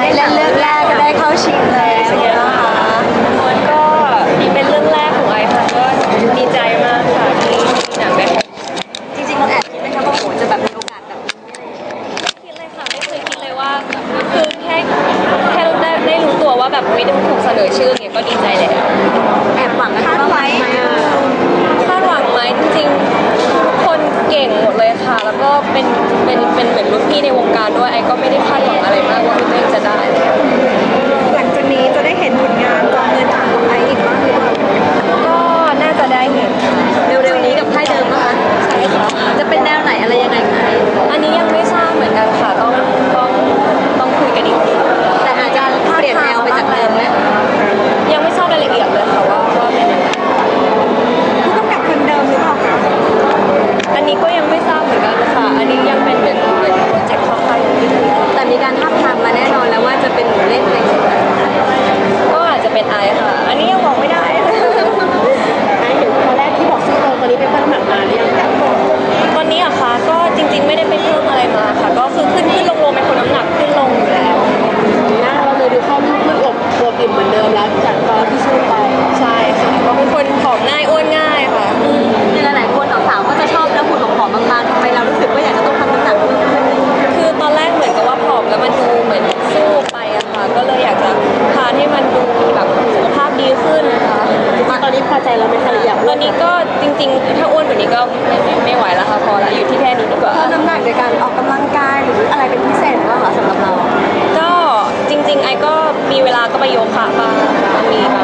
เล่เรื่องแรกก็ได้เข้าชิงแล้วเป็ไงบ้คะนก็เป็นเรื่องแรกของไอค่ะก็ดีใจมากค่ะที่หนังได้จริงๆเราแอบคิดไหมคะว่าโหจะแบบมีโอกาสแบบนี้างเงี้คิดเลยค่ะคิดเลยว่าคือแค่แค่ได้ได้รู้ตัวว่าแบบวิดถูกเสนอชื่อเงี้ยก็ดี เป็นเป็นเหมือนรุ่นพี่ในวงการด้วยไอก็ไม่ได้คาดหวังอะไรมากว่าพี่เต้จะได้ ก็ไม่ไม่ไหวแล้วค่ะพอแล้วอยู่ที่แค่นี้ดีกว่า เพิ่มน้ำหนักโดยการออกกำลังกายหรืออะไรเป็นพิเศษบ้างคะสำหรับเรา ก็จริงๆ ไอ้ก็มีเวลาก็ไปโยคะบ้างมีบ้า